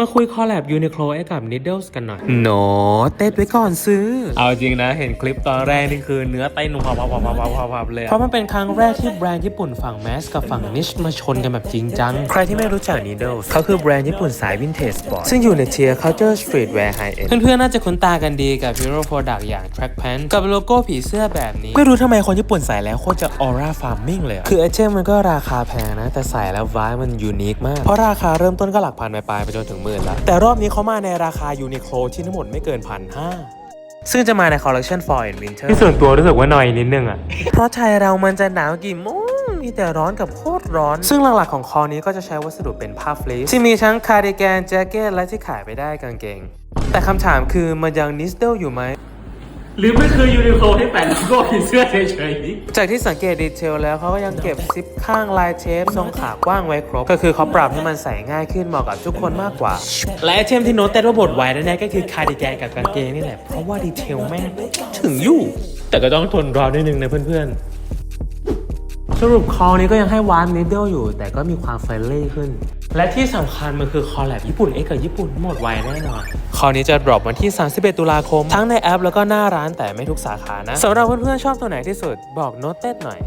มาคุยคอลแลบยูนิโคลไอ้กับ Needles กันหน่อยโนเต้นไว้ก่อนซื้อ เอาจริงนะ เห็นคลิปตอนแรกนี่คือเนื้อเต้นวับวับวับวับวับวับวับเลย เพราะมันเป็นครั้งแรกที่แบรนด์ญี่ปุ่นฝั่งแมสกับฝั่งนิชมาชนกันแบบจริงจัง ใครที่ไม่รู้จัก Needles เขาคือแบรนด์ญี่ปุ่นสายวินเทจสปอร์ตซึ่งอยู่ในเทียร์ culture streetwear high end เพื่อนๆน่าจะคุ้นตากันดีกับ hero product อย่าง track pant กับโลโก้ผีเสื้อแบบนี้ ไม่รู้ทำไมคนญี่ปุ่นใส่แล้วโคตรจะ aura farming เลยอะคือไอเทมมันก็ราคาแพงนะแต่ใส่แล้ววายมันยูนิคมากเพราะราคาเริ่มต้นก็หลักพันปลายๆไปจนถึงหมื่นแล้วแต่รอบนี้เขามาในราคายูนิโคลที่ทั้งหมดไม่เกินพันห้าซึ่งจะมาในคอลเล t ชัน Fall and Winter ที่ส่วนตัวรู้สึกว่าหน่อยนิดนึงอะ เพราะไทยเรามันจะหนาวกี่โมงมีแต่ร้อนกับโคตรร้อน ซึ่งหลักๆของคอนี้ก็จะใช้วัสดุเป็นผ้าฟลีซที่มีทั้งคาร์ดิแกนแจ็คเก็ตและที่ขายไปได้กางเกง แต่คำถามคือมันยังนิสเดลอยู่ไหม หรือมันคือยูนิโคลที่แปะโลโก้ผีเสื้อเฉยๆจากที่สังเกตดีเทลแล้วเขาก็ยังเก็บซิปข้างลายเทปทรงขากว้างไว้ครบ ก็คือเขาปรับให้มันใส่ง่ายขึ้นเหมาะกับทุกคนมากกว่า และไอเทมที่โน้ตแต่ว่าบทไว้แน่ๆก็คือคาร์ดิแกนกับกางเกงนี่แหละเพราะว่าดีเทลแม่งถึงอยู่ แต่ก็ต้องทนรอนิดนึงนะเพื่อนๆ สรุปคอนี้ก็ยังให้วานนิดเดิลอยู่ แต่ก็มีความเฟรนลี่ขึ้น และที่สำคัญมันคือคอลแลบญี่ปุ่นเอกกับญี่ปุ่นหมดไวแน่นอน คอนี้จะดรอปวันที่ 31 ตุลาคม ทั้งในแอปแล้วก็หน้าร้านแต่ไม่ทุกสาขานะสำหรับเพื่อนๆชอบตัวไหนที่สุดบอกโน้ตเต็ดหน่อย